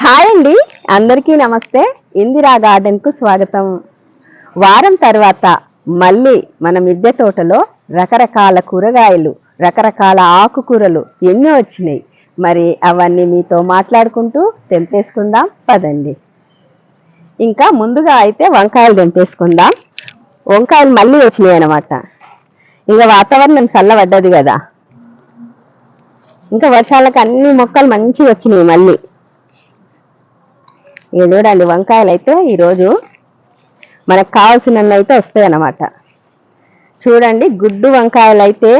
Hi అండి. అందరికీ నమస్తే. ఇందిరా గార్డెన్కు స్వాగతం. వారం తర్వాత మళ్ళీ మన మిద్దె తోటలో రకరకాల కూరగాయలు రకరకాల ఆకుకూరలు ఎన్నో వచ్చినాయి. మరి అవన్నీ మీతో మాట్లాడుకుంటూ తెంపేసుకుందాం. పదండి. ఇంకా ముందుగా అయితే వంకాయలు తెంపేసుకుందాం. వంకాయలు మళ్ళీ వచ్చినాయి అన్నమాట. ఇంకా వాతావరణం చల్లబడ్డది కదా. ఇంకా వర్షాలకు అన్ని మొక్కలు మంచిగా వచ్చినాయి మళ్ళీ. ఇక చూడండి వంకాయలు అయితే ఈరోజు మనకు కావాల్సినవి అయితే వస్తాయి అన్నమాట చూడండి గుడ్డు వంకాయలు అయితే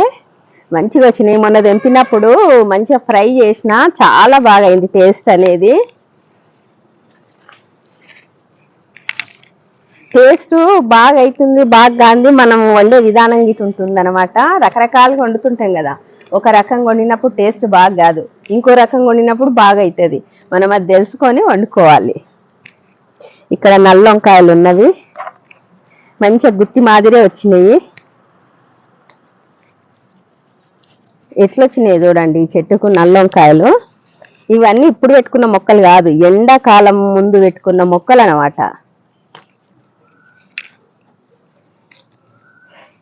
మంచిగా వచ్చినాయి. మొన్న తెంపినప్పుడు మంచిగా ఫ్రై చేసిన చాలా బాగా అయింది టేస్ట్ అనేది. టేస్ట్ బాగా అవుతుంది బాగా గాంది మనం వండే విధానం గిట్ ఉంటుంది అనమాట రకరకాలుగా వండుతుంటాం కదా. ఒక రకంగా వండినప్పుడు టేస్ట్ బాగా కాదు ఇంకో రకంగా వండినప్పుడు బాగా అవుతుంది మనం అది తెలుసుకొని వండుకోవాలి. ఇక్కడ నల్ల వంకాయలు ఉన్నవి. మంచిగా గుత్తి మాదిరే వచ్చినాయి. ఎట్లొచ్చినాయి చూడండి ఈ చెట్టుకు నల్ల వంకాయలు. ఇవన్నీ ఇప్పుడు పెట్టుకున్న మొక్కలు కాదు ఎండాకాలం ముందు పెట్టుకున్న మొక్కలు అన్నమాట.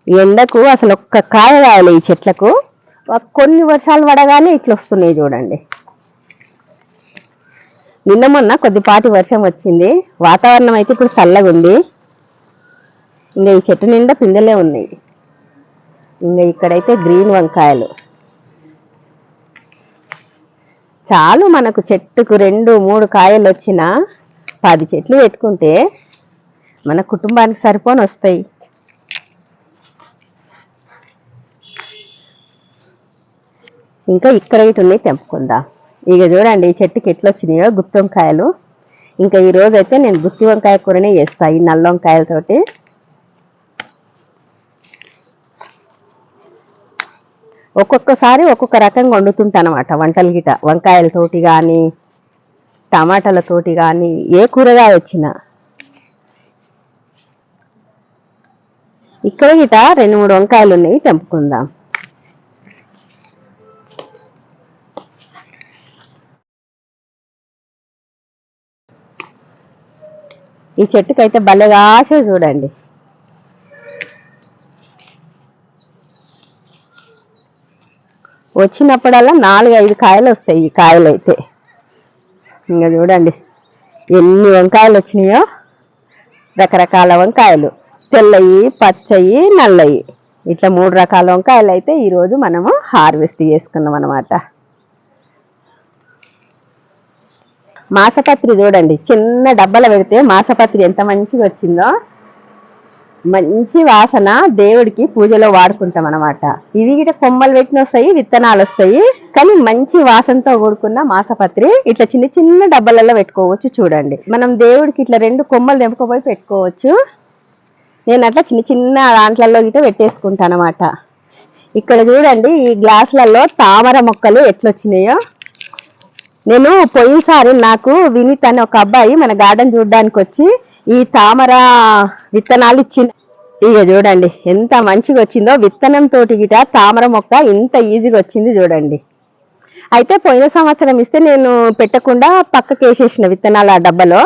ఎండకు అసలు ఒక్క కాయ కాయలే ఈ చెట్లకు. కొన్ని వర్షాలు పడగానే ఇట్లా వస్తున్నాయి చూడండి. నిన్న మొన్న కొద్దిపాటి వర్షం వచ్చింది. వాతావరణం అయితే ఇప్పుడు చల్లగా ఉంది. ఇంకా ఈ చెట్టు నిండా పిందెలే ఉన్నాయి. ఇంకా ఇక్కడైతే గ్రీన్ వంకాయలు. చాలు మనకు చెట్టుకు రెండు మూడు కాయలు వచ్చిన పది చెట్లు పెట్టుకుంటే మన కుటుంబానికి సరిపోని వస్తాయి. ఇంకా ఇక్కడ ఇటు ఉన్నాయి తెంపుకుందాం. ఇక చూడండి ఈ చెట్టుకి ఎట్లా వచ్చినాయో గుత్తి వంకాయలు. ఇంకా ఈ రోజు అయితే నేను గుత్తి వంకాయ కూరనే చేస్తా ఈ నల్ల వంకాయలతోటి. ఒక్కొక్కసారి ఒక్కొక్క రకంగా వండుతుంటాను అనమాట వంటలు గిట వంకాయలతోటి కానీ టమాటాలతోటి కానీ ఏ కూరగాయ వచ్చినా. ఇక్కడ గిట రెండు మూడు వంకాయలు ఉన్నాయి తెంపుకుందాం. ఈ చెట్టుకైతే భలేగా ఆశ చూడండి. వచ్చినప్పుడల్లా నాలుగు ఐదు కాయలు వస్తాయి ఈ కాయలు అయితే ఇంకా చూడండి ఎన్ని వంకాయలు వచ్చినాయో? రకరకాల వంకాయలు. తెల్లయి పచ్చయి నల్లయి. ఇట్లా మూడు రకాల వంకాయలు అయితే ఈరోజు మనము హార్వెస్ట్ చేసుకున్నాం అనమాట మాసపత్రి చూడండి. చిన్న డబ్బాలో పెడితే మాసపత్రి ఎంత మంచిగా వచ్చిందో. మంచి వాసన దేవుడికి పూజలో వాడుకుంటాం అనమాట ఇవి గిట కొమ్మలు పెట్టిన వస్తాయి విత్తనాలు వస్తాయి. కానీ మంచి వాసనతో కూడుకున్న మాసపత్రి ఇట్లా చిన్న చిన్న డబ్బాలలో పెట్టుకోవచ్చు చూడండి. మనం దేవుడికి ఇట్లా రెండు కొమ్మలు తెంపుకోపోయి పెట్టుకోవచ్చు. నేను అట్లా చిన్న చిన్న దాంట్లలో గిట పెట్టేసుకుంటాను అనమాట ఇక్కడ చూడండి ఈ గ్లాసులలో తామర మొక్కలు ఎట్లొచ్చినాయో. నేను పోయినసారి నాకు వినీత్ అనే ఒక అబ్బాయి మన గార్డెన్ చూడడానికి వచ్చి ఈ తామర విత్తనాలు ఇచ్చింది ఇక చూడండి ఎంత మంచిగా వచ్చిందో విత్తనం తోటి గిట తామర మొక్క ఇంత ఈజీగా వచ్చింది చూడండి. అయితే పోయిన సంవత్సరం ఇస్తే నేను పెట్టకుండా పక్కకి వేసేసిన విత్తనాలు ఆ డబ్బాలో.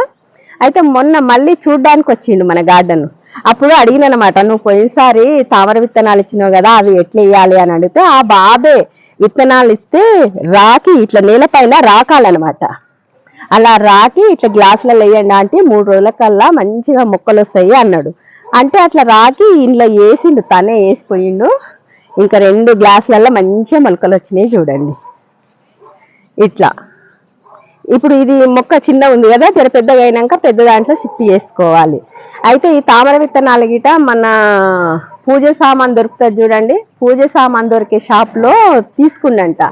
అయితే మొన్న మళ్ళీ చూడడానికి వచ్చిండు మన గార్డెన్. అప్పుడు అడిగిన అనమాట నువ్వు పోయినసారి తామర విత్తనాలు ఇచ్చినావు కదా అవి ఎట్లా వేయాలి అని అడిగితే ఆ బాబే విత్తనాలు ఇస్తే రాకి ఇట్లా నేలపైన రాకాలన్నమాట. అలా రాకి ఇట్లా గ్లాసులలో వేయండి అంటే మూడు రోజుల కల్లా మంచిగా మొక్కలు వస్తాయి అన్నాడు. అంటే అట్లా రాకి ఇంట్లో వేసిండు తనే వేసిపోయిండు. ఇంకా రెండు గ్లాసులలో మంచిగా మొలకలు వచ్చినాయి చూడండి. ఇట్లా. ఇప్పుడు ఇది మొక్క చిన్న ఉంది కదా జర పెద్దగా అయినాక పెద్ద దాంట్లో షిఫ్ట్ చేసుకోవాలి. అయితే ఈ తామర విత్తనాలు గిట మన పూజ సామాన్ దొరుకుతుంది చూడండి. పూజ సామాన్ దొరికే షాప్లో తీసుకుండంట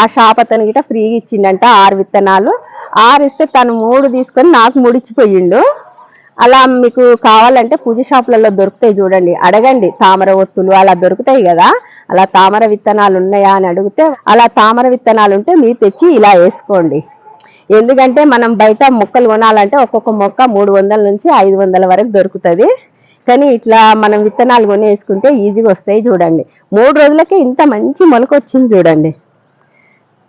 ఆ షాప్ అతని గిట ఫ్రీగా ఇచ్చిండంట ఆరు విత్తనాలు. ఆరు ఇస్తే తను మూడు తీసుకొని నాకు ముడిచిపోయిండు. అలా మీకు కావాలంటే పూజ షాపులలో దొరుకుతాయి చూడండి. అడగండి తామర ఒత్తులు అలా దొరుకుతాయి కదా. అలా తామర విత్తనాలు ఉన్నాయా అని అడిగితే అలా తామర విత్తనాలు ఉంటే మీరు తెచ్చి ఇలా వేసుకోండి. ఎందుకంటే మనం బయట మొక్కలు కొనాలంటే ఒక్కొక్క మొక్క మూడు వందల నుంచి ఐదు వందల వరకు దొరుకుతుంది. కానీ ఇట్లా మనం విత్తనాలు కొని వేసుకుంటే ఈజీగా వస్తాయి చూడండి. మూడు రోజులకే ఇంత మంచి మొలక వచ్చింది చూడండి.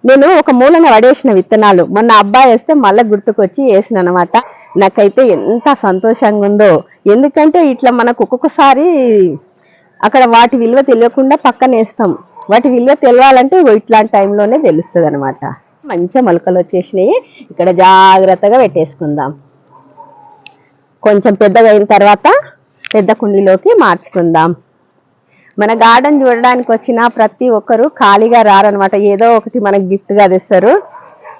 నేను ఒక మూలన పడేసిన విత్తనాలు. మొన్న అబ్బాయి వేస్తే మళ్ళీ గుర్తుకొచ్చి వేసిన అనమాట నాకైతే ఎంత సంతోషంగా ఉందో. ఎందుకంటే ఇట్లా మనకు ఒక్కొక్కసారి అక్కడ వాటి విలువ తెలియకుండా పక్కన వేస్తాం. వాటి విలువ తెలవాలంటే ఇట్లాంటి టైంలోనే తెలుస్తుంది అనమాట మంచిగా మొలకలు వచ్చేసినాయి. ఇక్కడ జాగ్రత్తగా పెట్టేసుకుందాం. కొంచెం పెద్దగా అయిన తర్వాత పెద్ద కుండీలోకి మార్చుకుందాం. మన గార్డెన్ చూడడానికి వచ్చిన ప్రతి ఒక్కరు ఖాళీగా రారనమాట ఏదో ఒకటి మనకు గిఫ్ట్గా తెస్తారు.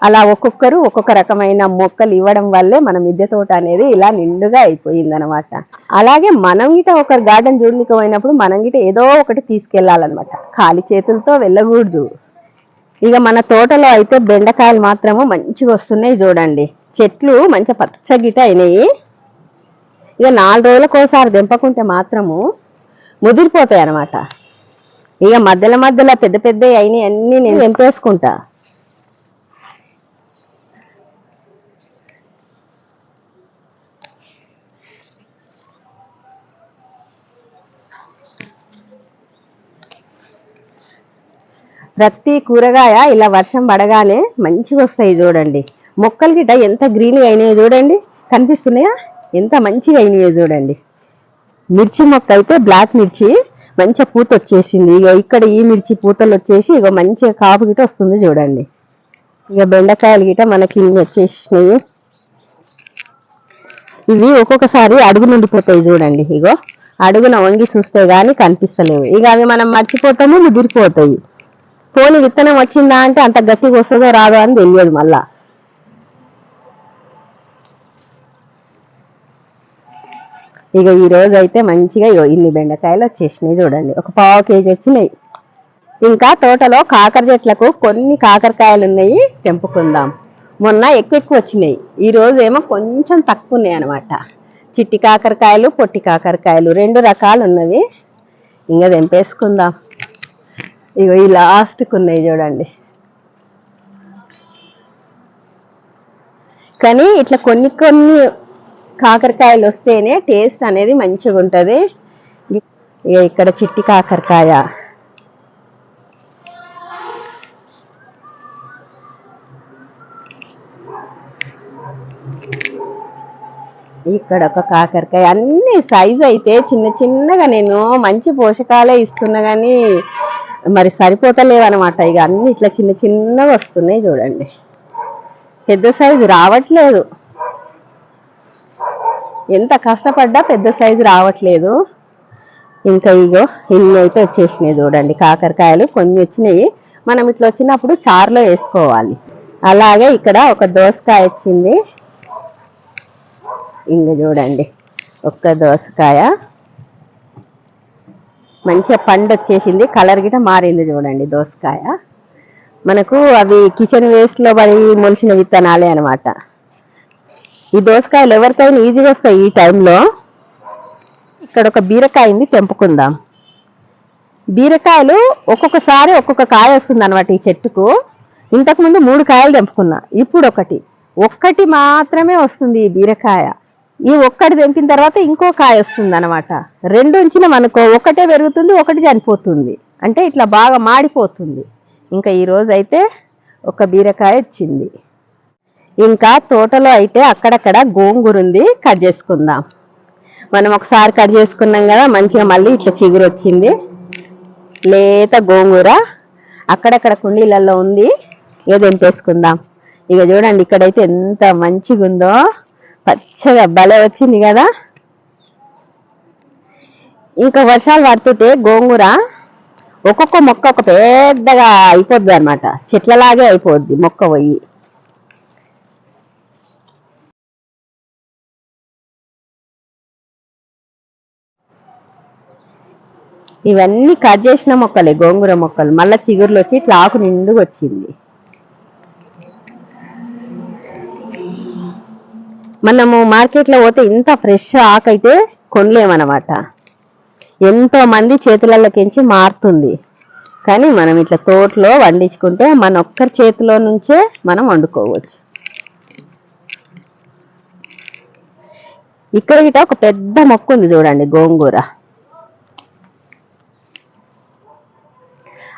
అలా ఒక్కొక్కరు ఒక్కొక్క రకమైన మొక్కలు ఇవ్వడం వల్లే మన మిద్దె తోట అనేది ఇలా నిండుగా అయిపోయింది అనమాట అలాగే మనం గిట ఒకరు గార్డెన్ చూడడానికి పోయినప్పుడు మనం గిట ఏదో ఒకటి తీసుకెళ్ళాలన్నమాట ఖాళీ చేతులతో వెళ్ళకూడదు. ఇక మన తోటలో అయితే బెండకాయలు మాత్రము మంచిగా వస్తున్నాయి చూడండి. చెట్లు మంచి పచ్చగిట అయినాయి. ఇక నాలుగు రోజులకు ఒకసారి దింపకుంటే మాత్రము ముదిరిపోతాయి అనమాట ఇక మధ్యలో మధ్యలో పెద్ద పెద్ద అయినాయి అన్ని నేను దింపేసుకుంటా. ప్రతి కూరగాయ ఇలా వర్షం పడగానే మంచిగా వస్తాయి చూడండి. మొక్కలు గిట్ట ఎంత గ్రీన్గా అయినాయో చూడండి. కనిపిస్తున్నాయా? ఎంత మంచిగా అయినాయో చూడండి. మిర్చి మొక్క అయితే బ్లాక్ మిర్చి మంచిగా పూత వచ్చేసింది. ఇక ఇక్కడ ఈ మిర్చి పూతలు వచ్చేసి ఇక మంచిగా కాపు గిట వస్తుంది చూడండి. ఇక బెండకాయలు గిట మనకి ఇన్ని వచ్చేసినాయి. ఇవి ఒక్కొక్కసారి అడుగు నుండిపోతాయి చూడండి. ఇగో అడుగున వంగి చూస్తే గానీ కనిపిస్తలేవు. ఇక అవి మనం మర్చిపోతాము ముదిరిపోతాయి. పోని విత్తనం వచ్చిందా అంటే అంత గట్టిగా వస్తుందో రాదో అని తెలియదు మళ్ళా. ఇక ఈ రోజు అయితే మంచిగా ఇగో ఇన్ని బెండకాయలు వచ్చేసినాయి చూడండి. ఒక పావు కేజీ వచ్చినాయి. ఇంకా తోటలో కాకర చెట్లకు కొన్ని కాకరకాయలు ఉన్నాయి తెంపుకుందాం. మొన్న ఎక్కువ ఎక్కువ వచ్చినాయి. ఈ రోజు ఏమో కొంచెం తక్కువ ఉన్నాయి అనమాట చిట్టి కాకరకాయలు పొట్టి కాకరకాయలు రెండు రకాలు ఉన్నవి. ఇంకా తెంపేసుకుందాం. ఇగో ఈ లాస్ట్కి ఉన్నాయి చూడండి. కానీ ఇట్లా కొన్ని కొన్ని కాకరకాయలు వస్తేనే టేస్ట్ అనేది మంచిగా ఉంటుంది. ఇక ఇక్కడ చిట్టి కాకరకాయ. ఇక్కడ ఒక కాకరకాయ అన్ని సైజు అయితే చిన్న చిన్నగా నేను మంచి పోషకాలే ఇస్తున్నా కానీ మరి సరిపోతలేవన్నమాట ఇక అన్ని ఇట్లా చిన్న చిన్నగా వస్తున్నాయి చూడండి. పెద్ద సైజు రావట్లేదు. ఎంత కష్టపడ్డా పెద్ద సైజు రావట్లేదు. ఇంకా ఇగో ఇన్ని అయితే వచ్చేసినాయి చూడండి కాకరకాయలు. కొన్ని వచ్చినాయి. మనం ఇట్లా వచ్చినప్పుడు చారులో వేసుకోవాలి. అలాగే ఇక్కడ ఒక దోసకాయ వచ్చింది. ఇంక చూడండి. ఒక్క దోసకాయ. మంచిగా పండు వచ్చేసింది. కలర్ గిట మారింది చూడండి దోసకాయ. మనకు అవి కిచెన్ వేస్ట్లో పడి మొలిచిన విత్తనాలే అనమాట ఈ దోసకాయలు ఎవరికైనా ఈజీగా వస్తాయి ఈ టైంలో. ఇక్కడ ఒక బీరకాయ ఉంది తెంపుకుందాం. బీరకాయలు ఒక్కొక్కసారి ఒక్కొక్క కాయ వస్తుంది అనమాట ఈ చెట్టుకు. ఇంతకుముందు మూడు కాయలు తెంపుకున్నా ఇప్పుడు ఒకటి. ఒక్కటి మాత్రమే వస్తుంది ఈ బీరకాయ. ఈ ఒక్కటి తెంపిన తర్వాత ఇంకో కాయ వస్తుంది అనమాట రెండు ఉంచినాం అనుకో ఒకటే పెరుగుతుంది ఒకటి చనిపోతుంది. అంటే ఇట్లా బాగా మాడిపోతుంది. ఇంకా ఈరోజైతే ఒక బీరకాయ వచ్చింది ఇంకా తోటలో అయితే అక్కడక్కడ గోంగూర ఉంది కట్ చేసుకుందాం. మనం ఒకసారి కట్ చేసుకున్నాం కదా మంచిగా మళ్ళీ ఇట్లా చిగురు వచ్చింది లేత గోంగూర అక్కడక్కడ కుండీలలో ఉంది. ఇక తెంపేసుకుందాం. ఇక చూడండి ఇక్కడైతే ఎంత మంచిగా ఉందో పచ్చగా భలే వచ్చింది కదా. ఇంకా వర్షాలు పడుతుంటే గోంగూర ఒక్కొక్క మొక్క ఒక పెద్దగా అయిపోద్ది అనమాట చెట్లలాగే అయిపోద్ది మొక్క పోయి. ఇవన్నీ కట్ చేసిన మొక్కలే గోంగూర మొక్కలు. మళ్ళీ చిగురులు వచ్చి ఇట్లా ఆకు నిండుగా వచ్చింది. మనము మార్కెట్లో పోతే ఇంత ఫ్రెష్ ఆకు అయితే కొనలేమన్నమాట. ఎంతో మంది చేతులలోకించి మారుతుంది. కానీ మనం ఇట్లా తోటలో వండించుకుంటే మన ఒక్కరి చేతిలో నుంచే మనం వండుకోవచ్చు. ఇక్కడ గిట ఒక పెద్ద మొక్క ఉంది చూడండి గోంగూర.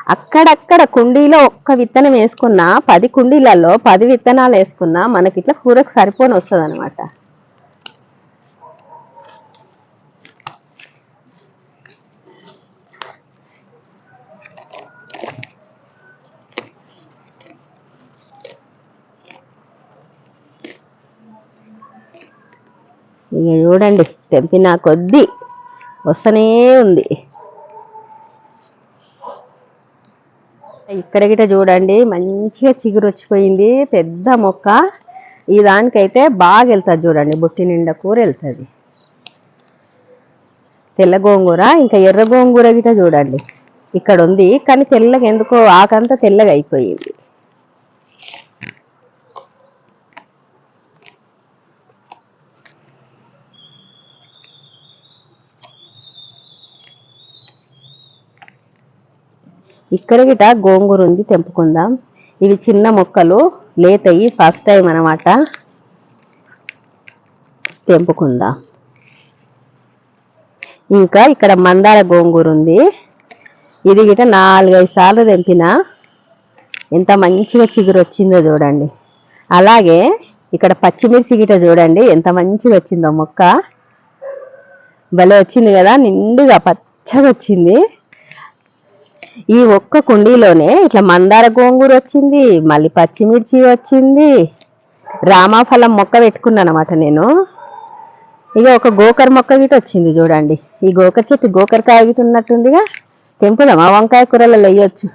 అక్కడక్కడ కుండీలో ఒక్క విత్తనం వేసుకున్నా పది కుండీలలో పది విత్తనాలు వేసుకున్నా మనకి ఇట్లా కూరకు సరిపోని వస్తుంది అనమాట ఇక చూడండి తెంపిన కొద్దీ వస్తూనే ఉంది. ఇక్కడ గిట చూడండి మంచిగా చిగురు వచ్చిపోయింది పెద్ద మొక్క. ఈ దానికైతే బాగా వెళ్తుంది చూడండి బుట్టి నిండా కూర వెళ్తుంది తెల్ల గోంగూర ఇంకా ఎర్ర గోంగూర గిట చూడండి. ఇక్కడ ఉంది కానీ తెల్లగా ఎందుకో ఆకంతా తెల్లగా అయిపోయింది ఇక్కడ గిట గోంగూర ఉంది తెంపుకుందాం. ఇవి చిన్న మొక్కలు లేతయి ఫస్ట్ టైం అన్నమాట. తెంపుకుందాం. ఇంకా ఇక్కడ మందార గోంగూర ఉంది ఇది గిట నాలుగైదు సార్లు తెంపిన ఎంత మంచిగా చిగురు వచ్చిందో చూడండి. అలాగే ఇక్కడ పచ్చిమిర్చి గిట చూడండి ఎంత మంచిగా వచ్చిందో మొక్క. భలే వచ్చింది కదా నిండుగా పచ్చగా వచ్చింది ఈ ఒక్క కుండీలోనే ఇట్లా మందార గోంగూర వచ్చింది మళ్ళీ పచ్చిమిర్చి వచ్చింది. రామాఫలం మొక్క పెట్టుకున్నాను అనమాట నేను. ఇక ఒక గోకర మొక్క గిట వచ్చింది చూడండి. ఈ గోకర చెట్టు గోకరకాయ గిట ఉన్నట్టుందిగా తెంపుదాం ఆ వంకాయ కూరలలో వేయొచ్చు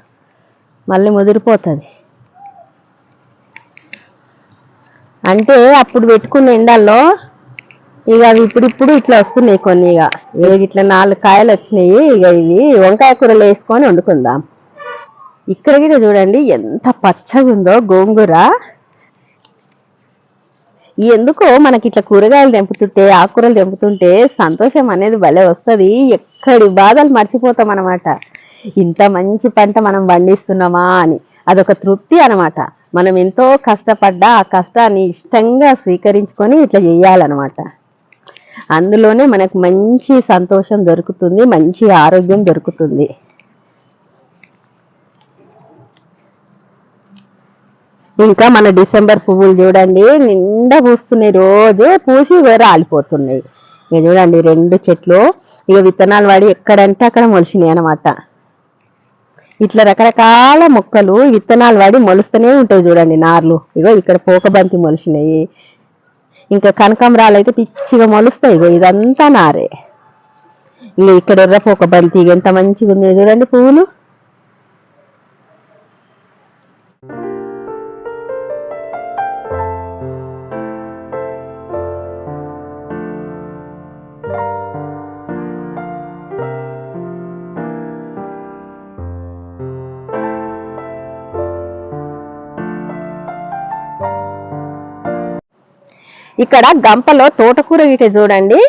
మళ్ళీ ముదిరిపోతుంది. అంటే అప్పుడు పెట్టుకున్న ఎండల్లో ఇక అవి ఇప్పుడిప్పుడు ఇట్లా వస్తున్నాయి కొన్ని ఇక ఏది ఇట్లా నాలుగు కాయలు వచ్చినాయి. ఇక ఇవి వంకాయ కూరలు వేసుకొని వండుకుందాం. ఇక్కడ కూడా చూడండి ఎంత పచ్చగా ఉందో గోంగూర. ఎందుకో మనకి ఇట్లా కూరగాయలు తెంపుతుంటే ఆకుకూరలు తెంపుతుంటే సంతోషం అనేది భలే వస్తుంది. ఎక్కడి బాధలు మర్చిపోతాం అనమాట ఇంత మంచి పంట మనం పండిస్తున్నామా అని. అదొక తృప్తి అనమాట మనం ఎంతో కష్టపడ్డా ఆ కష్టాన్ని ఇష్టంగా స్వీకరించుకొని ఇట్లా చేయాలన్నమాట. అందులోనే మనకు మంచి సంతోషం దొరుకుతుంది మంచి ఆరోగ్యం దొరుకుతుంది. ఇంకా మన డిసెంబర్ పువ్వులు చూడండి నిండా పూస్తున్నాయి రోజు పూసి రాలిపోతున్నాయి. ఇక చూడండి రెండు చెట్లు ఇక విత్తనాలు వాడి ఎక్కడంటే అక్కడ మొలిచినాయి అనమాట ఇట్లా రకరకాల మొక్కలు విత్తనాలు వాడి మొలుస్తూనే ఉంటాయి చూడండి నార్లు. ఇగో ఇక్కడ పోకబంతి మొలిచినాయి ఇంకా కనకాంబరాలు అయితే పిచ్చిగా మొలుస్తాయి. ఇదంతా నారే. ఇంకా ఇక్కడ ఎర్రపు ఒక ఇగ ఎంత మంచిగా ఉంది చూడండి పువ్వులు ఇక్కడ గంపలో తోటకూర గిట చూడండి.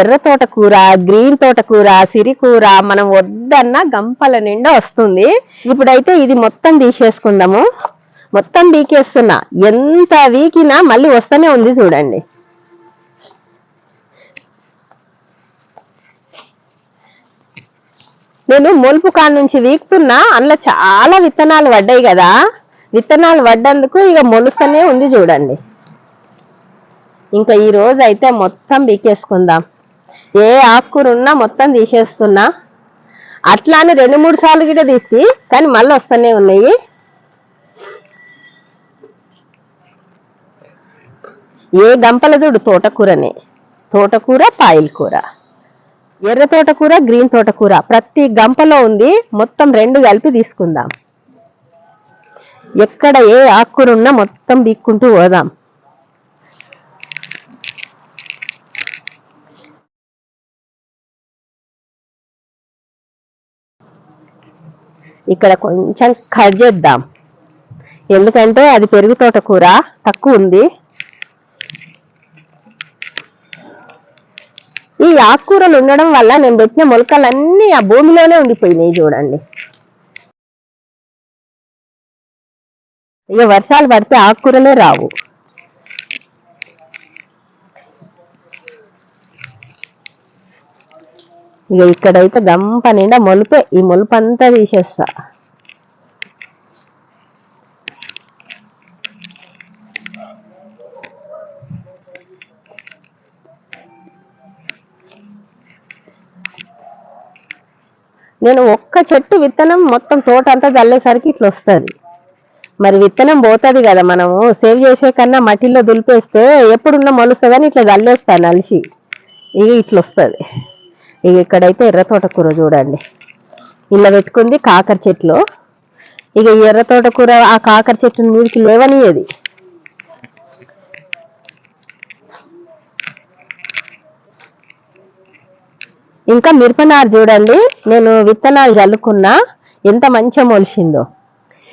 ఎర్ర తోటకూర గ్రీన్ తోటకూర సిరికూర మనం వద్దన్న గంపల నిండా వస్తుంది. ఇప్పుడైతే ఇది మొత్తం తీసేసుకుందాము. మొత్తం వీకేస్తున్నా ఎంత వీకినా మళ్ళీ వస్తూనే ఉంది చూడండి. నేను మొలుపు కాడ నుంచి వీక్తున్నా అందులో చాలా విత్తనాలు పడ్డాయి కదా. విత్తనాలు పడ్డందుకు ఇక మొలుస్తూనే ఉంది చూడండి. ఇంకా ఈ రోజు అయితే మొత్తం బీకేసుకుందాం ఏ ఆకుకూర ఉన్నా మొత్తం తీసేస్తున్నా. అట్లా అని రెండు మూడు సార్లు కూడా తీసి కానీ మళ్ళీ వస్తూనే ఉన్నాయి. ఏ గంపల చూడు తోటకూరనే. తోటకూర పాయిల్ కూర. ఎర్ర తోటకూర గ్రీన్ తోటకూర. ప్రతి గంపలో ఉంది మొత్తం రెండు కలిపి తీసుకుందాం. ఎక్కడ ఏ ఆకుకూర ఉన్నా మొత్తం బీక్కుంటూ పోదాం. ఇక్కడ కొంచెం కట్ చేద్దాం. ఎందుకంటే అది పెరుగు తోటకూర తక్కువ ఉంది. ఈ ఆకుకూరలు ఉండడం వల్ల నేను పెట్టిన మొలకలన్నీ ఆ భూమిలోనే ఉండిపోయినాయి చూడండి. ఇక వర్షాలు పడితే ఆకుకూరలే రావు. ఇక ఇక్కడైతే దంప నిండా మొలిపే ఈ మొలుపు అంతా తీసేస్తా. నేను ఒక్క చెట్టు విత్తనం మొత్తం తోట అంతా చల్లేసరికి ఇట్లా వస్తుంది. మరి విత్తనం పోతుంది కదా మనము సేవ్ చేసే కన్నా మట్టిలో దులిపేస్తే ఎప్పుడున్న మొలుస్తుందని ఇట్లా చల్లేస్తాను అలిసి ఇక ఇట్లా వస్తుంది. ఇక ఇక్కడైతే ఎర్ర తోటకూర చూడండి. ఇలా పెట్టుకుంది కాకర చెట్లు. ఇక ఎర్ర తోటకూర ఆ కాకర చెట్టు మీదకి లేవనియది. ఇంకా మిరపనారు చూడండి. నేను విత్తనాలు చల్లుకున్నా ఎంత మంచిగా మొలిసిందో.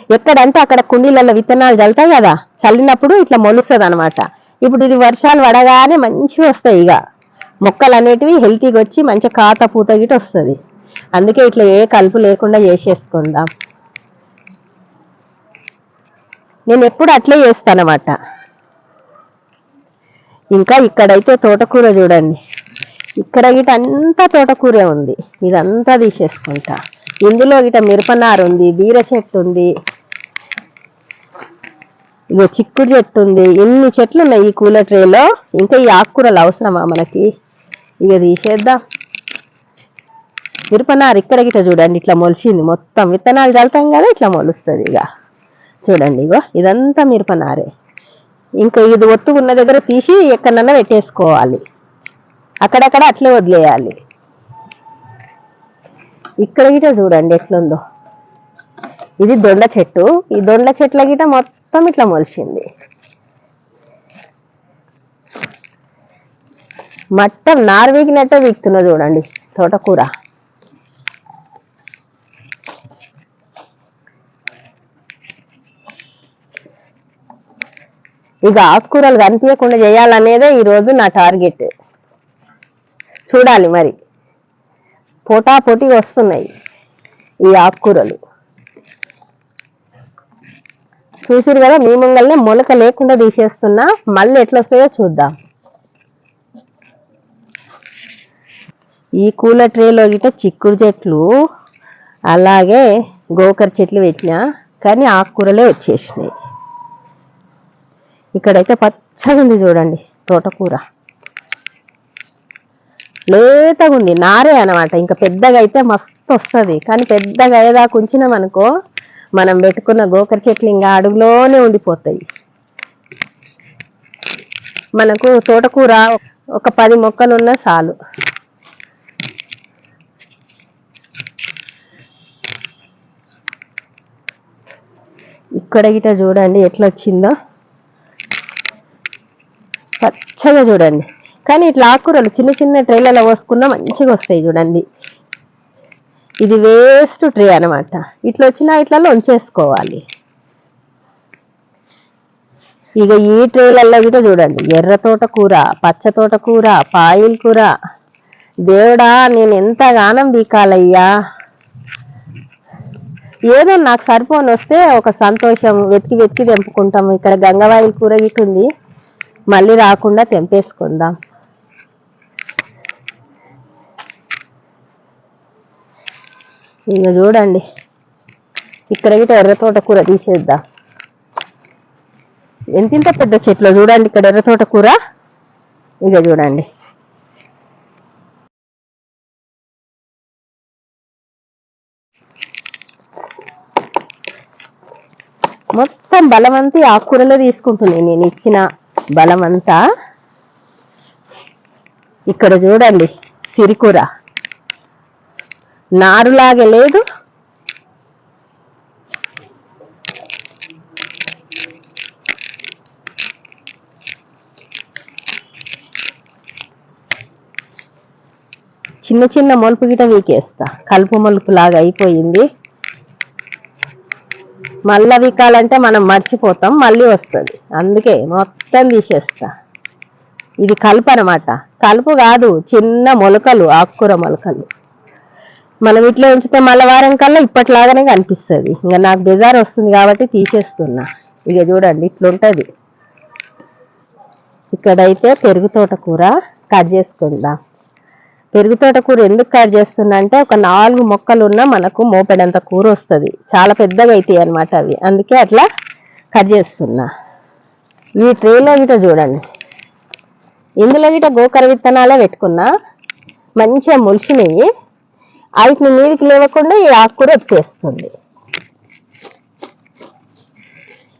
ఎక్కడంటే అక్కడ కుండీలలో విత్తనాలు చల్లుతాయి కదా. చల్లినప్పుడు ఇట్లా మొలుస్తుంది అనమాట ఇప్పుడు ఇది వర్షాలు పడగానే మంచిగా వస్తాయి ఇక. మొక్కలు అనేటివి హెల్తీగా వచ్చి మంచి కాత పూత గిట వస్తుంది. అందుకే ఇట్లా ఏ కలుపు లేకుండా చేసేసుకుందాం. నేను ఎప్పుడు అట్లే చేస్తానమాట. ఇంకా ఇక్కడైతే తోటకూర చూడండి. ఇక్కడ గిట అంతా తోటకూరే ఉంది. ఇదంతా తీసేసుకుంటా. ఇందులో గిట మిరపనారు ఉంది బీర చెట్టు ఉంది. ఇగో చిక్కుడు చెట్టు ఉంది. ఇన్ని చెట్లు ఉన్నాయి ఈ కూల ట్రేలో. ఇంకా ఈ ఆకుకూరలు అవసరమా మనకి? ఇక తీసేద్దాం. మిరపనారు ఇక్కడ గిట్ట చూడండి ఇట్లా మొలిచింది మొత్తం. విత్తనాలు చల్లుతాం కదా ఇట్లా మొలుస్తుంది ఇక. చూడండి ఇగో ఇదంతా మిరపనారే. ఇంకా ఇది ఒత్తు ఉన్న దగ్గర తీసి ఎక్కడన్నా పెట్టేసుకోవాలి. అక్కడక్కడ అట్లే వదిలేయాలి. ఇక్కడ గిట చూడండి ఎట్లుందో. ఇది దొండ చెట్టు. ఈ దొండ చెట్ల గిట మొత్తం ఇట్లా మొలిచింది. మట్టం నార్వేగినట్టే వీక్తున్నా చూడండి తోటకూర. ఇక ఆకుకూరలు కనిపించకుండా చేయాలనేదే ఈరోజు నా టార్గెట్. చూడాలి మరి. పోటా పోటీ వస్తున్నాయి ఈ ఆకుకూరలు. చూసిరు కదా మీ ముంగల్నే మొలక లేకుండా తీసేస్తున్నా మళ్ళీ ఎట్లా వస్తాయో చూద్దాం. ఈ కూల ట్రేలో గిట చిక్కుడు చెట్లు అలాగే గోకర చెట్లు పెట్టినా కానీ ఆకుకూరలే వచ్చేసినాయి. ఇక్కడైతే పచ్చగా ఉంది చూడండి తోటకూర. లేతగా ఉంది నారే అన్నమాట. ఇంకా పెద్దగా అయితే మస్తు వస్తుంది. కానీ పెద్దగా అయ్యేదాకా ఉంచినాం అనుకో మనం పెట్టుకున్న గోకర చెట్లు ఇంకా అడుగులోనే ఉండిపోతాయి. మనకు తోటకూర ఒక పది మొక్కలు ఉన్నా చాలు. ఇక్కడ గిట చూడండి ఎట్లా వచ్చిందో పచ్చగా చూడండి. కానీ ఇట్లా ఆకుకూరలు చిన్న చిన్న ట్రేలలో పోసుకున్నా మంచిగా వస్తాయి చూడండి. ఇది వేస్ట్ ట్రే అన్నమాట. ఇట్లా వచ్చిన ఇట్లలో ఉంచేసుకోవాలి ఇక ఈ ట్రేలలో కూడా చూడండి. ఎర్ర తోట కూర పచ్చ తోట కూర పాయిల్ కూర. దేవుడా నేను ఎంతగానం బీకాలయ్యా. ఏదో నాకు సరిపోని వస్తే ఒక సంతోషం వెతికి వెతికి తెంపుకుంటాం. ఇక్కడ గంగవాయిల కూర గిట్ట ఉంది. మళ్ళీ రాకుండా తెంపేసుకుందాం. ఇక చూడండి. ఇక్కడ గిట్ట ఎర్ర తోట కూర తీసేద్దాం. ఎంతింత పెద్ద చెట్లు? చూడండి ఇక్కడ ఎర్ర తోట కూర. ఇక చూడండి. మొత్తం బలమంతా ఈ ఆకుకూరలో తీసుకుంటుంది. నేను ఇచ్చిన బలమంతా ఇక్కడ చూడండి సిరికూర. నారులాగే లేదు. చిన్న చిన్న మొలుపు గిట వీకేస్తా కలుపు మొలుపు లాగా అయిపోయింది. మళ్ళా వికాలంటే మనం మర్చిపోతాం మళ్ళీ వస్తుంది. అందుకే మొత్తం తీసేస్తా. ఇది కలుపు అనమాట కలుపు కాదు చిన్న మొలకలు ఆకుకూర మొలకలు. మనం ఇట్లా ఉంచితే మళ్ళీ వారం కల్లా ఇప్పటిలాగానే కనిపిస్తుంది. ఇంకా నాకు బెజార్ వస్తుంది కాబట్టి తీసేస్తున్నా. ఇక చూడండి ఇట్లుంటుంది. ఇక్కడైతే పెరుగు తోటకూర కట్ చేసుకుందాం. పెరుగు తోటకూర ఎందుకు కట్ చేస్తున్నా అంటే ఒక నాలుగు మొక్కలు ఉన్న మనకు మోపెడంత కూర వస్తుంది. చాలా పెద్దగా అవుతాయి అన్నమాట అవి. అందుకే అట్లా కట్ చేస్తున్నా. ఈ ట్రేలో గిట చూడండి. ఇందులో గిట గోకర విత్తనాలే పెట్టుకున్నా. మంచిగా ములిసినవి వాటిని మీదికి లేవకుండా ఈ ఆకుకూర వచ్చేస్తుంది.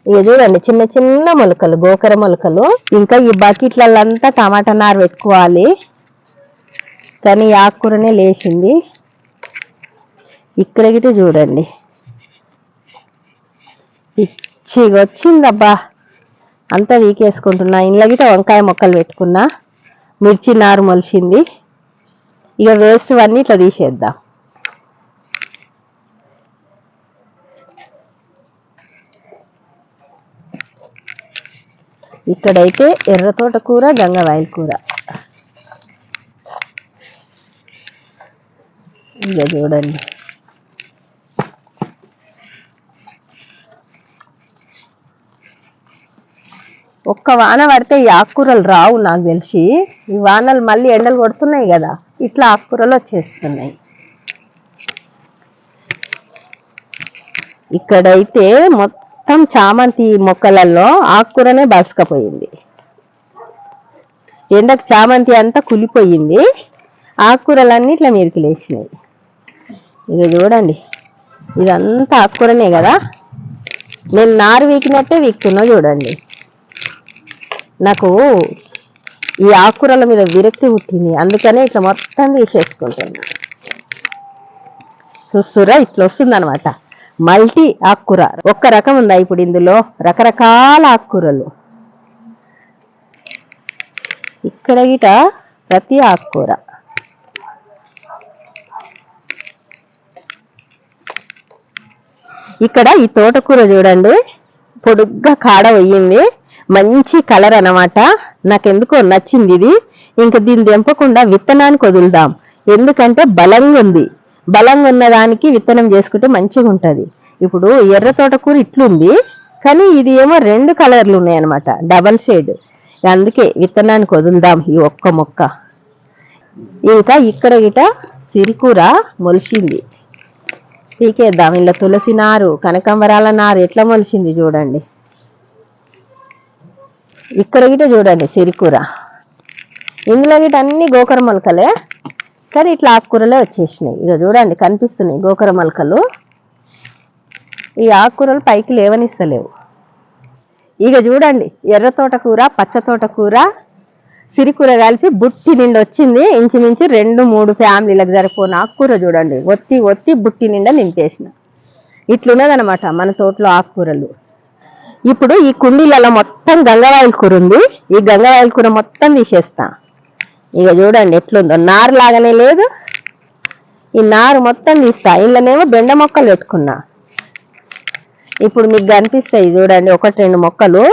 ఇక చూడండి చిన్న చిన్న మొలకలు గోకర మొలకలు. ఇంకా ఈ బకెట్లంతా టమాటా నారు పెట్టుకోవాలి. కానీ ఆకుకూరనే లేచింది. ఇక్కడ గిట చూడండి. పిచ్చి వచ్చిందబ్బా అంతా వీకేసుకుంటున్నా. ఇంట్లో గిట వంకాయ మొక్కలు పెట్టుకున్నా. మిర్చి నారు మొలిచింది. ఇక వేస్ట్ అన్నీ ఇట్లా తీసేద్దాం. ఇక్కడైతే ఎర్ర తోట కూర గంగవాయిల కూర. ఇక చూడండి. ఒక్క వాన పడితే ఈ ఆకుకూరలు రావు నాకు తెలిసి. ఈ వానలు మళ్ళీ ఎండలు కొడుతున్నాయి కదా ఇట్లా ఆకుకూరలు వచ్చేస్తున్నాయి. ఇక్కడైతే మొత్తం చామంతి మొక్కలలో ఆకుకూరనే బసకపోయింది. ఎండకు చామంతి అంతా కులిపోయింది. ఆకుకూరలన్నీ ఇట్లా మెరికిలేసినాయి ఇది చూడండి. ఇదంతా ఆకుకూరనే కదా? నేను నారు వీకినట్టే వీక్తున్నా చూడండి. నాకు ఈ ఆకుకూరల మీద విరక్తి పుట్టింది. అందుకనే ఇట్లా మొత్తం తీసేసుకుంటున్నా. చూస్తురా? ఇట్లా వస్తుంది అనమాట మల్టీ ఆకుకూర. ఒక్క రకం ఉందా ఇప్పుడు ఇందులో? రకరకాల ఆకుకూరలు. ఇక్కడ గిట ప్రతి ఆకుకూర. ఇక్కడ ఈ తోటకూర చూడండి. పొడుగ్గా కాడ పోయింది మంచి కలర్ అనమాట నాకెందుకో నచ్చింది ఇది. ఇంకా దీన్ని తెంపకుండా విత్తనానికి వదులుదాం. ఎందుకంటే బలంగా ఉంది. బలంగా ఉన్న దానికి విత్తనం చేసుకుంటే మంచిగా ఉంటుంది. ఇప్పుడు ఎర్ర తోటకూర ఇట్లుంది. కానీ ఇది ఏమో రెండు కలర్లు ఉన్నాయన్నమాట డబల్ షేడ్. అందుకే విత్తనానికి వదులుదాం ఈ ఒక్క మొక్క. ఇంకా ఇక్కడ గిట సిరికూర మొలిచింది పీకేద్దాం. ఇలా తులసి నారు కనకంబరాల నారు ఎట్లా మొలిచింది చూడండి. ఇక్కడ గిట చూడండి సిరికూర. ఇందులో గిట అన్ని గోకర మొలకలే కానీ ఇట్లా ఆకుకూరలే వచ్చేసినాయి. ఇక చూడండి కనిపిస్తున్నాయి గోకర మొలకలు. ఈ ఆకుకూరలు పైకి లేవనిస్తలేవు. ఇక చూడండి ఎర్ర తోటకూర పచ్చ తోటకూర సిరికూర కలిపి బుట్టి నిండా వచ్చింది. ఇంచుమించు రెండు మూడు ఫ్యామిలీలకు సరిపోయిన ఆకుకూర చూడండి. ఒత్తి ఒత్తి బుట్టి నిండా నింపేసిన. ఇట్లున్నదనమాట మన తోటలో ఆకుకూరలు. ఇప్పుడు ఈ కుండీలలో మొత్తం గంగవాయల కూర ఉంది. ఈ గంగవాయల కూర మొత్తం తీసేస్తా. ఇక చూడండి ఎట్లుందో. నారు లాగానే లేదు. ఈ నారు మొత్తం తీస్తా. ఇందులోనేమో బెండ మొక్కలు పెట్టుకున్నా. ఇప్పుడు మీకు కనిపిస్తాయి చూడండి. ఒకటి రెండు మొక్కలు.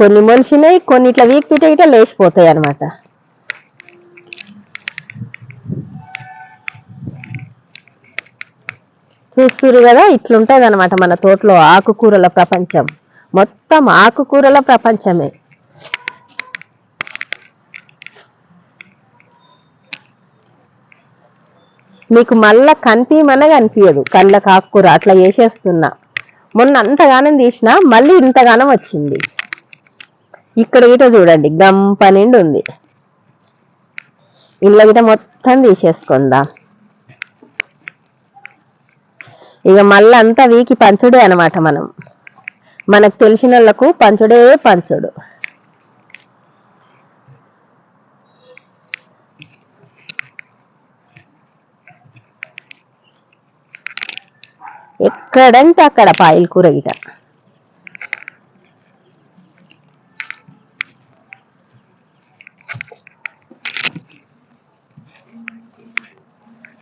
కొన్ని మొలిసినాయి కొన్ని ఇట్లా వీక్తుంటే ఇట్లా లేచిపోతాయి అనమాట చూస్తురు కదా ఇట్లుంటుంది అనమాట మన తోటలో ఆకుకూరల ప్రపంచం. మొత్తం ఆకుకూరల ప్రపంచమే. మీకు మళ్ళా కనిపించమనగా కనిపించదు కళ్ళకు ఆకుకూర అట్లా చేసేస్తున్నా. మొన్న అంతగానం తీసినా మళ్ళీ ఇంతగానం వచ్చింది. ఇక్కడ గిట చూడండి గంప నిండి ఉంది. ఇళ్ళ గిట మొత్తం తీసేసుకుందాం. ఇక మళ్ళీ అంతా వీకి పంచుడే అనమాట మనం. మనకు తెలిసిన వాళ్ళకు పంచుడే పంచుడు. ఎక్కడంటే అక్కడ పాయల కూర గిట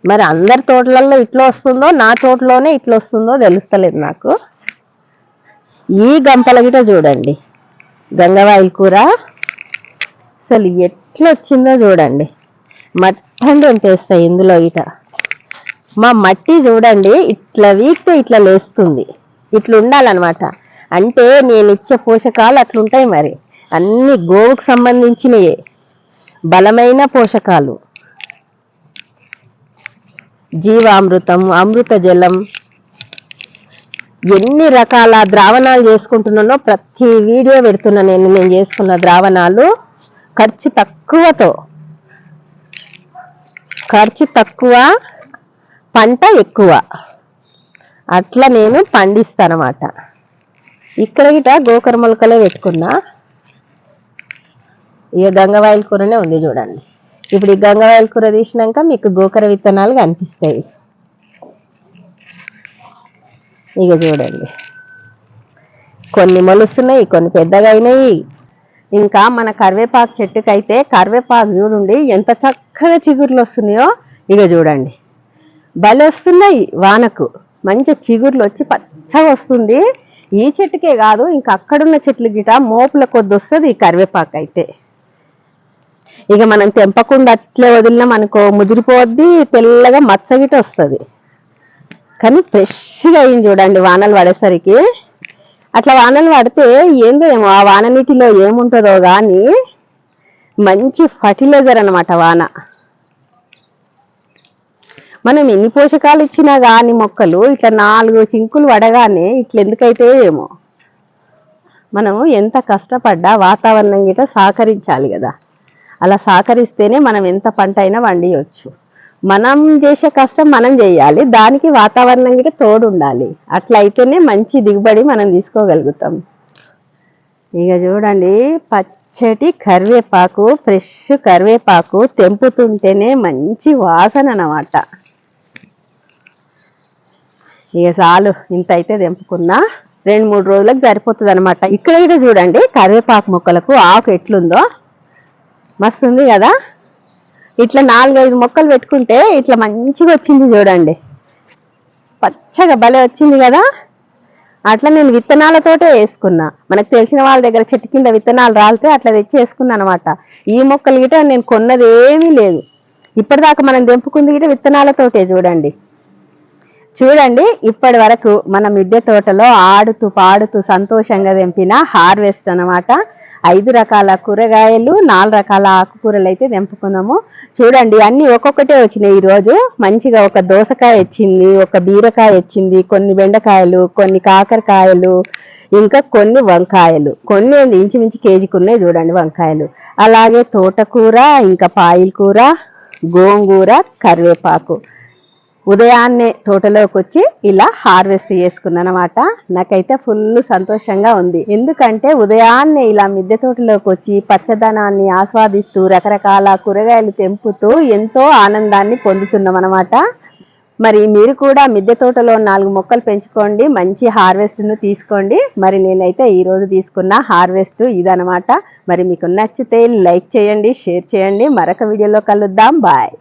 మరి అందరి తోటలలో ఇట్లా వస్తుందో నా తోటలోనే ఇట్లా వస్తుందో తెలుస్తలేదు నాకు. ఈ గంపల గిట చూడండి. గంగవాయిల కూర అసలు ఎట్లా వచ్చిందో చూడండి. మట్టం తెంపేస్తాయి ఇందులో ఇట మా మట్టి చూడండి ఇట్లా వీక్తే ఇట్లా లేస్తుంది. ఇట్లా ఉండాలన్నమాట. అంటే నేను ఇచ్చే పోషకాలు అట్లుంటాయి మరి. అన్ని గోవుకు సంబంధించినయే. బలమైన పోషకాలు. జీవామృతం అమృత జలం. ఎన్ని రకాల ద్రావణాలు చేసుకుంటున్నానో ప్రతి వీడియో పెడుతున్నా నేను. నేను చేసుకున్న ద్రావణాలు ఖర్చు తక్కువతో. ఖర్చు తక్కువ పంట ఎక్కువ. అట్లా నేను పండిస్తానమాట. ఇక్కడ గిట గోకర మొలకలే పెట్టుకున్నా ఇక గంగవాయిల కూరనే ఉంది చూడండి. ఇప్పుడు ఈ గంగవాయిల కూర తీసినాక మీకు గోకర విత్తనాలు కనిపిస్తాయి. ఇక చూడండి. కొన్ని మొలుస్తున్నాయి కొన్ని పెద్దగా అయినాయి. ఇంకా మన కరివేపాకు చెట్టుకైతే కరివేపాకు చూడండి ఎంత చక్కగా చిగుర్లు వస్తున్నాయో ఇక చూడండి. బలి వస్తున్నాయి వానకు. మంచి చిగుర్లు వచ్చి పచ్చగా వస్తుంది. ఈ చెట్టుకే కాదు ఇంకా అక్కడున్న చెట్లు గిట మోపుల కొద్ది వస్తుంది ఈ కరివేపాకు అయితే ఇక మనం తెంపకుండా అట్లే వదిలినాం అనుకో ముదిరిపోద్ది తెల్లగా మచ్చగిట వస్తుంది. కానీ ఫ్రెష్గా అయింది చూడండి వానలు పడేసరికి. అట్లా వానలు పడితే ఏందో ఏమో ఆ వాన నీటిలో ఏముంటుందో కానీ మంచి ఫర్టిలైజర్ అనమాట వాన. మనం ఎన్ని పోషకాలు ఇచ్చినా కానీ మొక్కలు ఇట్లా నాలుగు చింకులు పడగానే ఇట్లా ఎందుకైతే ఏమో. మనము ఎంత కష్టపడ్డా వాతావరణం గిట సహకరించాలి కదా. అలా సహకరిస్తేనే మనం ఎంత పంట అయినా వండియొచ్చు. మనం చేసే కష్టం మనం చేయాలి. దానికి వాతావరణం కూడా తోడు ఉండాలి అట్లా అయితేనే మంచి దిగుబడి మనం తీసుకోగలుగుతాం. ఇక చూడండి పచ్చటి కరివేపాకు ఫ్రెష్ కరివేపాకు తెంపుతుంటేనే మంచి వాసన అన్నమాట. ఇక చాలు ఇంత అయితే తెంపుకున్నా. రెండు మూడు రోజులకు సరిపోతుంది అనమాట ఇక్కడ కూడా చూడండి కరివేపాకు మొక్కలకు ఆకు ఎట్లుందో. మస్తు ఉంది కదా? ఇట్లా నాలుగైదు మొక్కలు పెట్టుకుంటే ఇట్లా మంచిగా వచ్చింది చూడండి. పచ్చగా భలే వచ్చింది కదా? అట్లా నేను విత్తనాలతోటే వేసుకున్నా. మనకు తెలిసిన వాళ్ళ దగ్గర చెట్టు కింద విత్తనాలు రాలితే అట్లా తెచ్చి వేసుకున్నా అనమాట ఈ మొక్కలు గిట నేను కొన్నది ఏమీ లేదు. ఇప్పటిదాకా మనం తెంపుకుంది గిట విత్తనాలతోటే చూడండి. చూడండి ఇప్పటి వరకు మన మిద్దె తోటలో ఆడుతూ పాడుతూ సంతోషంగా తెంపిన హార్వెస్ట్ అన్నమాట. ఐదు రకాల కూరగాయలు నాలుగు రకాల ఆకుకూరలు అయితే తెంపుకున్నాము. చూడండి అన్ని ఒక్కొక్కటే వచ్చినాయి ఈరోజు. మంచిగా ఒక దోసకాయ వచ్చింది ఒక బీరకాయ వచ్చింది కొన్ని బెండకాయలు కొన్ని కాకరకాయలు ఇంకా కొన్ని వంకాయలు. కొన్ని ఇంచుమించి ఇంచుమించు కేజీకి ఉన్నాయి చూడండి వంకాయలు. అలాగే తోటకూర ఇంకా పాయిల్ కూర గోంగూర కరివేపాకు. ఉదయాన్నే తోటలోకి వచ్చి ఇలా హార్వెస్ట్ చేసుకున్నాను అనమాట నాకైతే ఫుల్ సంతోషంగా ఉంది. ఎందుకంటే ఉదయాన్నే ఇలా మిద్దె తోటలోకి వచ్చి పచ్చదనాన్ని ఆస్వాదిస్తూ రకరకాల కూరగాయలు తెంపుతూ ఎంతో ఆనందాన్ని పొందుతున్నాం అనమాట మరి మీరు కూడా మిద్దె తోటలో నాలుగు మొక్కలు పెంచుకోండి మంచి హార్వెస్ట్ను తీసుకోండి. మరి నేనైతే ఈరోజు తీసుకున్న హార్వెస్ట్ ఇదనమాట. మరి మీకు నచ్చితే లైక్ చేయండి షేర్ చేయండి. మరొక వీడియోలో కలుద్దాం. బాయ్.